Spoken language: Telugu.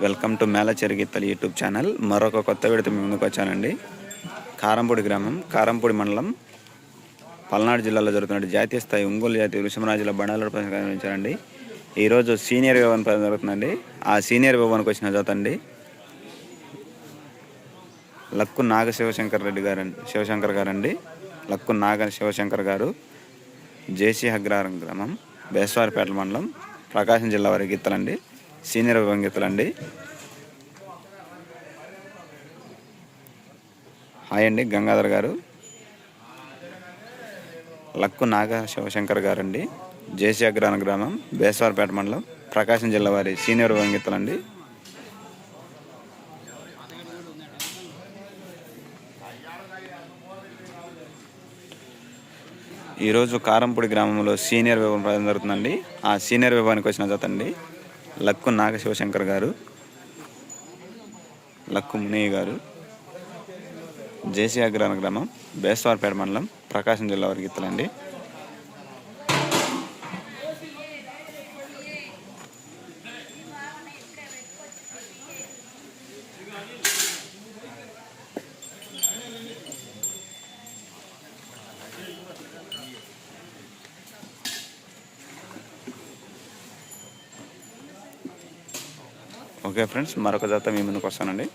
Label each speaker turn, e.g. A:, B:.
A: వెల్కమ్ టు మేళ చెరిగిత్తలు యూట్యూబ్ ఛానల్. మరొక కొత్త విడత మీ ముందుకు వచ్చానండి. కారంపూడి గ్రామం కారంపూడి మండలం పల్నాడు జిల్లాలో జరుగుతున్న జాతీయ స్థాయి ఒంగోలు జాతీయ వృషమరాజుల బండాల నిర్వహించారండి ఈరోజు సీనియర్ విభాగం జరుగుతుందండి. ఆ సీనియర్ విభాగానికి వచ్చిన జత అండి లక్కు నాగ శివశంకర్ రెడ్డి గారు శివశంకర్ గారండి. లక్కు నాగ శివశంకర్ గారు జేసీ అగ్రహారం గ్రామం బేస్వారిపేట మండలం ప్రకాశం జిల్లా వారి గీతలండి. సీనియర్ విభాగం అండి. హాయ్ అండి గంగాధర్ గారు. లక్కు నాగ శివశంకర్ గారండి. జేసీ అగ్రహారం గ్రామం బేసవారపేట మండలం ప్రకాశం జిల్లా వారి సీనియర్ విభాగం అండి. ఈరోజు కారంపూడి గ్రామంలో సీనియర్ విభాగం ప్రధానం జరుగుతుందండి. ఆ సీనియర్ విభాగానికి వచ్చిన జత అండి. లక్కు నాగ శివశంకర్ గారు లక్కు మునయ్య గారు జేసీ అగ్రహ గ్రామం బేస్వార్పేట మండలం ప్రకాశం జిల్లా వరకు ఇత్తలండి ఓకే ఫ్రెండ్స్ మరొక జాత మీ ముందుకు వస్తానండి.